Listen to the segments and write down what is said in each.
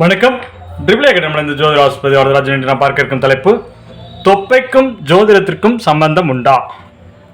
வணக்கம். ட்ரிபிளே அகாடமியில் இந்த ஜோதிட ஆஸ்பதி வரதராஜன் என்று நான் பார்க்க இருக்கும் தலைப்பு தொப்பைக்கும் ஜோதிடத்திற்கும் சம்பந்தம் உண்டா?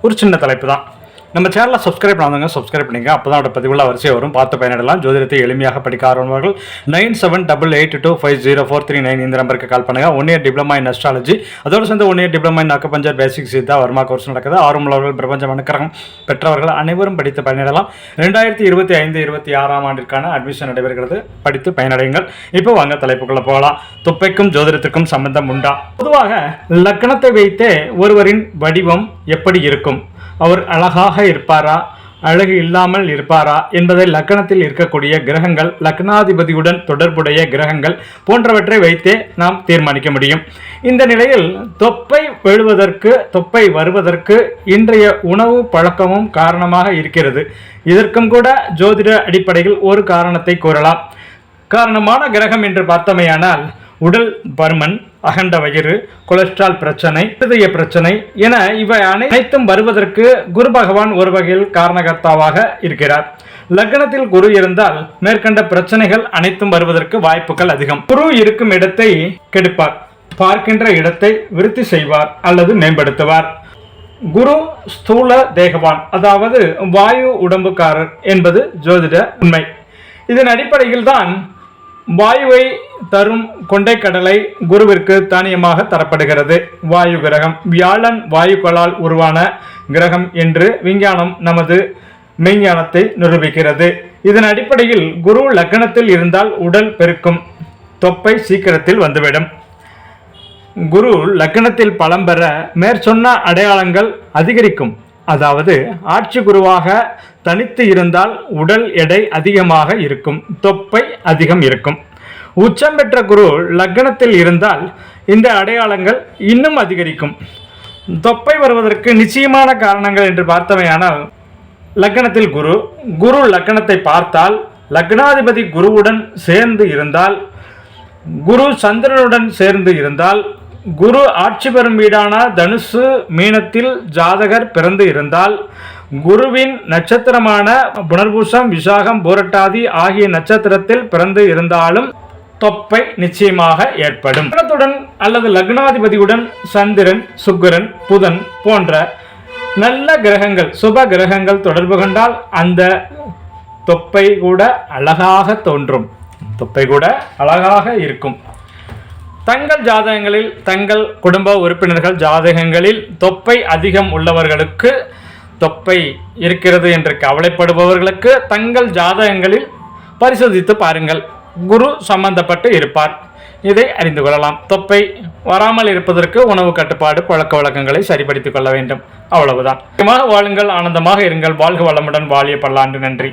ஒரு சின்ன தலைப்பு தான். நம்ம சேனலை சப்ஸ்கிரைப் பண்ணாதவங்க சப்ஸ்கிரைப் பண்ணிங்க அப்போ தான் பதிவுள்ள வரிசை வரும். பார்த்து பயனிடலாம் ஜோதிடத்தை எளிமையாக படிக்க ஆரம்பவர்கள் nine seven double eight two five zero four three nine இந்த நம்பருக்கு கால் பண்ணுங்க. One year diploma in astrology அதோடு சேர்ந்து one year diploma in acupuncture basic Siddha Varma course நடக்குது. ஆர்வமுள்ளவர்கள் பிரபஞ்சம் அனுக்கிரகம் பெற்றவர்கள் அனைவரும் படித்து பயனிடலாம் ரெண்டாயிரத்தி இருபத்தி ஐந்து இருபத்தி ஆறாம் ஆண்டிற்கான அட்மிஷன் நடைபெறுகிறது. படித்து பயனடையுங்கள். இப்போ வாங்க தலைப்புக்குள்ள போகலாம். துப்பைக்கும் ஜோதிடத்திற்கும் சம்பந்தம் உண்டா? பொதுவாக லக்கணத்தை வைத்தே ஒருவரின் வடிவம் எப்படி இருக்கும்? அவர் அழகாக இருப்பாரா? அழகு இல்லாமல் இருப்பாரா? என்பதை லக்கணத்தில் இருக்கக்கூடிய கிரகங்கள் லக்னாதிபதியுடன் தொடர்புடைய கிரகங்கள் போன்றவற்றை வைத்தே நாம் தீர்மானிக்க முடியும். இந்த நிலையில் தொப்பை விழுவதற்கு தொப்பை வருவதற்கு இன்றைய உணவு பழக்கமும் காரணமாக இருக்கிறது. இதற்கும் கூட ஜோதிட அடிப்படையில் ஒரு காரணத்தை கூறலாம். காரணமான கிரகம் என்று பார்த்தமையானால் உடல் பருமன் அகண்ட வயிறு கொலஸ்ட்ரால் பிரச்சனை இருதய பிரச்சனை என இவை அனைத்தும் வருவதற்கு குரு பகவான் ஒரு வகையில் காரணகர்த்தாவாக இருக்கிறார். லக்னத்தில் குரு இருந்தால் மேற்கண்ட பிரச்சனைகள் அனைத்தும் வருவதற்கு வாய்ப்புகள் அதிகம். குரு இருக்கும் இடத்தை கெடுப்பார். பார்க்கின்ற இடத்தை விருத்தி செய்வார் அல்லது மேம்படுத்துவார். குரு ஸ்தூல தேகவான் அதாவது வாயு உடம்புக்காரர் என்பது ஜோதிட உண்மை. இதன் அடிப்படையில் தான் வாயுவை தரும் கொண்டைக்கடலை குருவிற்கு தானியமாக தரப்படுகிறது. வாயு கிரகம். வியாழன் வாயுக்களால் உருவான கிரகம் என்று விஞ்ஞானம் நமது மெய்ஞானத்தை நிரூபிக்கிறது. இதன் அடிப்படையில் குரு லக்னத்தில் இருந்தால் உடல் பெருக்கும் தொப்பை சீக்கிரத்தில் வந்துவிடும். குரு லக்னத்தில் பலம் பெற மேற்சொன்ன அடையாளங்கள் அதிகரிக்கும். அதாவது ஆட்சி குருவாக தனித்து இருந்தால் உடல் எடை அதிகமாக இருக்கும் தொப்பை அதிகம் இருக்கும். உச்சம் பெற்ற குரு லக்னத்தில் இருந்தால் இந்த அடையாளங்கள் இன்னும் அதிகரிக்கும். தொப்பை வருவதற்கு நிச்சயமான காரணங்கள் என்று பார்த்தவையானால் லக்னத்தில் குரு குரு லக்னத்தை பார்த்தால் லக்னாதிபதி குருவுடன் சேர்ந்து இருந்தால் குரு சந்திரனுடன் சேர்ந்து இருந்தால் குரு ஆட்சி பெறும் வீடான தனுசு மீனத்தில் ஜாதகர் பிறந்து இருந்தால் குருவின் நட்சத்திரமான புனர்பூசம் விசாகம் பூரட்டாதி ஆகிய நட்சத்திரத்தில் பிறந்து இருந்தாலும் தொப்பை நிச்சயமாக ஏற்படும். லக்னத்துடன் அல்லது லக்னாதிபதியுடன் சந்திரன் சுக்கரன் புதன் போன்ற நல்ல கிரகங்கள் சுப கிரகங்கள் தொடர்பு கொண்டால் அந்த தொப்பை கூட அழகாக தோன்றும். தொப்பை கூட அழகாக இருக்கும். தங்கள் ஜாதகங்களில் தங்கள் குடும்ப உறுப்பினர்கள் ஜாதகங்களில் தொப்பை அதிகம் உள்ளவர்களுக்கு தொப்பை இருக்கிறது என்று கவலைப்படுபவர்களுக்கு தங்கள் ஜாதகங்களில் பரிசோதித்து பாருங்கள். குரு சம்பந்தப்பட்டு இருப்பார். இதை அறிந்து கொள்ளலாம். தொப்பை வராமல் இருப்பதற்கு உணவு கட்டுப்பாடு பழக்க வழக்கங்களை சரிப்படுத்திக் கொள்ள வேண்டும். அவ்வளவுதான். வாழுங்கள் ஆனந்தமாக இருங்கள். வாழ்க வளமுடன் வாழிய பல்லாண்டு. நன்றி.